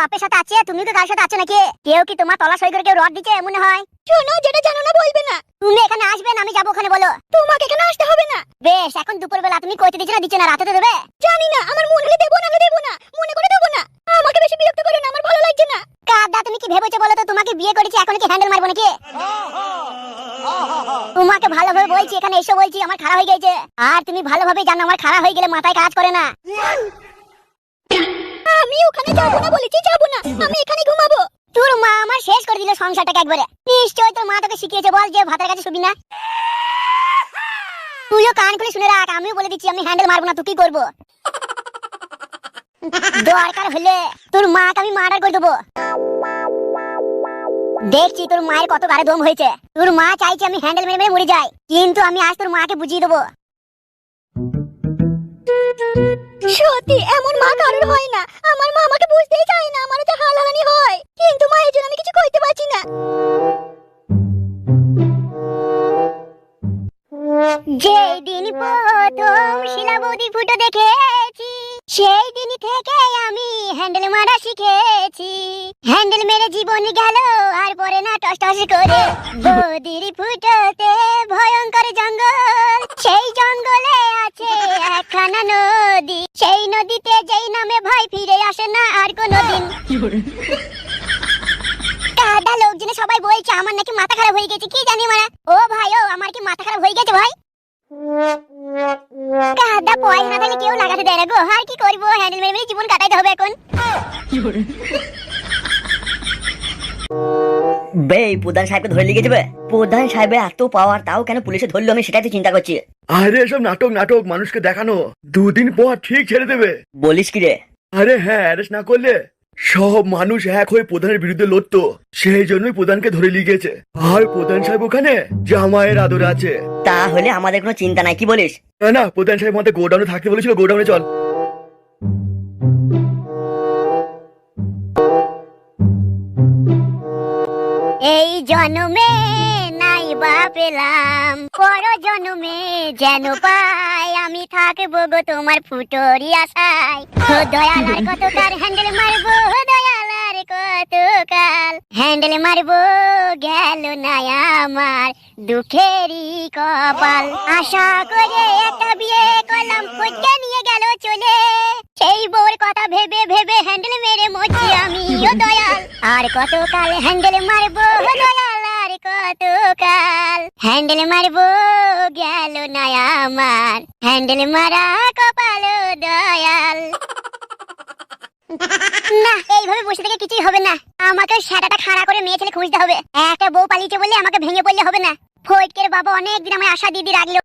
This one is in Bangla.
বাপের সাথে আছে তুমি কি কার সাথে আছো নাকি? কেউ কি তোমার তলা সই করে কেউ রড দিচ্ছে মনে হয়? শোনো যেটা জানো না বলবে না। তুমি এখানে আসবে না আমি যাব ওখানে বলো। তোমাকে এখানে আসতে হবে না। বেশ এখন দুপুর বেলা তুমি কইতে দিচ্ছ না দিচ্ছ না রাতে তো দেবে? জানি না আমার মন হলে দেবো না দেবো না মনে করে দেবো না। আমাকে বেশি বিরক্ত করো না আমার ভালো লাগছে না। কাদা তুমি কি ভেবেছো বলো তো তোমাকে বিয়ে করেছি এখন কি হ্যান্ডেল মারবো নাকি? তোমাকে ভালোভাবে বলছি এখানে এসে বলছি আমার খারাপ হয়ে গেছে। আর তুমি ভালোভাবে জানো আমার খারাপ হয়ে গেলে মাথায় কাজ করে না। আমি ওখানে যাব না বলেছি, যাব না। আমি এখানে ঘুমাবো। তোর মা আমার শেষ করে দিল সংসারটাকে একবারে। নিশ্চয় তোর মা তোকে শিখিয়েছে, বল যে ভাতের কাছে শুবি না। তুইও কান খুলে শুনে রাখ, আমিও বলে দিচ্ছি, আমি হ্যান্ডেল মারবো না তুই কি করব? দরকার হলে তোর মাকে আমি মার্ডার করে দেবো। দেখছি তোর মায়ের কত গাড়ে দম হয়েছে। তোর মা চাইছে আমি হ্যান্ডেল মেরে মেরে মরে যাই, কিন্তু আমি আজ তোর মাকে বুঝিয়ে দেবো। সত্যি, এমন মা কারোর হয় না। আমার মা আমাকে বুঝতেই চায় না আমার তো হালাহানি হয়। কিন্তু মা এই জন্য আমি কিছু করতে পারছি না। যেই দিন প্রথম শিলাবতী ফুটো দেখেছি সেই দিন থেকে আমি হ্যান্ডেল মারা শিখেছি। হ্যান্ডেল মেরে জীবন গেল, আর পরে না টস টস করে। বদির ফুটোতে ভয়ঙ্কর জঙ্গল, সেই জঙ্গলে একখানা নদী সেই নদীতে যেই নামে ভয় ফিরে আসে না আর কোনোদিন। কাদা লোকজনে সবাই বলছে আমার নাকি মাথা খারাপ হয়ে গেছে কি জানি মারা? ও ভাই ও আমার কি মাথা খারাপ হয়ে গেছে ভাই? কাদা পয়সা না থাকলে কেউ লাগাতে দেয় না গো আর কি করব? হ্যান্ডেল মেরে মেরে জীবন কাটাইতে হবে এখন। বে প্রধান সাহেবকে ধরে লিখে যাবে প্রধান সাহেবের এত পাওয়ার তাও কেন পুলিশে ধরলো? আমি সেটাই তো চিন্তা করছি। আরে এসব নাটক নাটক মানুষকে দেখানো। দুদিন পর ঠিক ছেড়ে দেবে। বলিস কি রে? আরে হ্যাঁ অ্যারেস্ট না করলে সব মানুষ এক হয়ে প্রধানের বিরুদ্ধে লড়তো। সেই জন্যই প্রধানকে ধরে লিগেছে আর প্রধান সাহেব ওখানে? জামাইয়ের আদর আছে। তাহলে আমাদের কোনো চিন্তা নাই কি বলিস? না না প্রধান সাহেব আমাদের গোডাউনে থাকতে বলেছিল। গোডাউনে চল। এই জন্মে নাই বা পেলাম। পর জন্মে যেন পাই, আমি থাকব গো তোমার ফুটোরি আশায়। ও দয়াল আর কত কার হ্যান্ডেল মারবো দয়াল আর কত কাল হ্যান্ডেল মারবো, গেল না আমার দুঃখেরই কপাল। আশা করে একটা বিয়ে করলাম, ফুটকে নিয়ে গেল চলে। সেই বউর কথা ভেবে ভেবে হ্যান্ডেল মেরে মরছি আমি, ও দয়াল। আর কত কাল হ্যান্ডেল মারবো দয়াল আর কত কাল হ্যান্ডেল মারবো গেল না আমার। হ্যান্ডেল মারা কপাল দয়াল। না, এইভাবে বসে থেকে কিছুই হবে না। আমাকে সেটাটা খাড়া করে মেয়ে ছেলে খুঁজতে হবে। একটা বউ পালিয়েছে বলে আমাকে ভেঙে পড়লে হবে না। ফটকের বাবা অনেক দিন আমায় আশা দিদি রাখল।